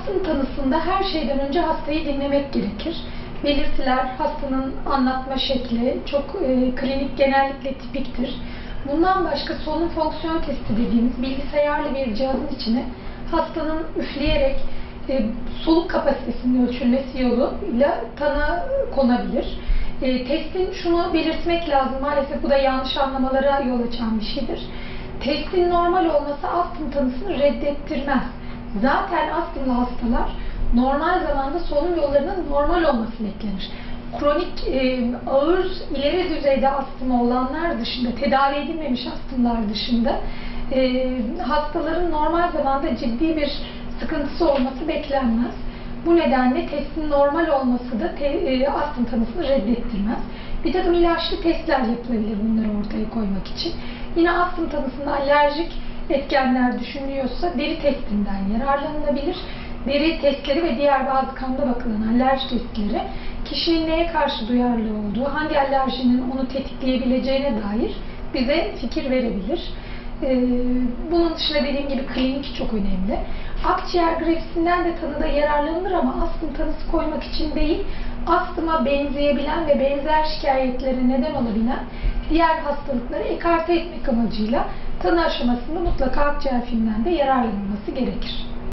Astım tanısında her şeyden önce hastayı dinlemek gerekir. Belirtiler, hastanın anlatma şekli çok e, klinik genellikle tipiktir. Bundan başka solunum fonksiyon testi dediğimiz bilgisayarlı bir cihazın içine hastanın üfleyerek e, soluk kapasitesinin ölçülmesi yoluyla tanı konabilir. E, testin şunu belirtmek lazım. Maalesef bu da yanlış anlamalara yol açan bir şeydir. Testin normal olması astım tanısını reddettirmez. Zaten astımlı hastalar normal zamanda solunum yollarının normal olması beklenir. Kronik e, ağır ileri düzeyde astımı olanlar dışında, tedavi edilmemiş astımlar dışında e, hastaların normal zamanda ciddi bir sıkıntısı olması beklenmez. Bu nedenle testin normal olması da te, e, astım tanısını reddettirmez. Bir takım ilaçlı testler yapılabilir bunları ortaya koymak için. Yine astım tanısında alerjik etkenler düşünülüyorsa deri testinden yararlanılabilir. Deri testleri ve diğer bazı kanda bakılan alerji testleri kişinin neye karşı duyarlı olduğu, hangi alerjinin onu tetikleyebileceğine dair bize fikir verebilir. Ee, bunun dışında dediğim gibi klinik çok önemli. Akciğer grafisinden de tanıda yararlanılır ama astım tanısı koymak için değil, astıma benzeyebilen ve benzer şikayetlere neden olabilen diğer hastalıkları ekarte etmek amacıyla tanı aşamasında mutlaka akciğer filminden de yararlanılması gerekir.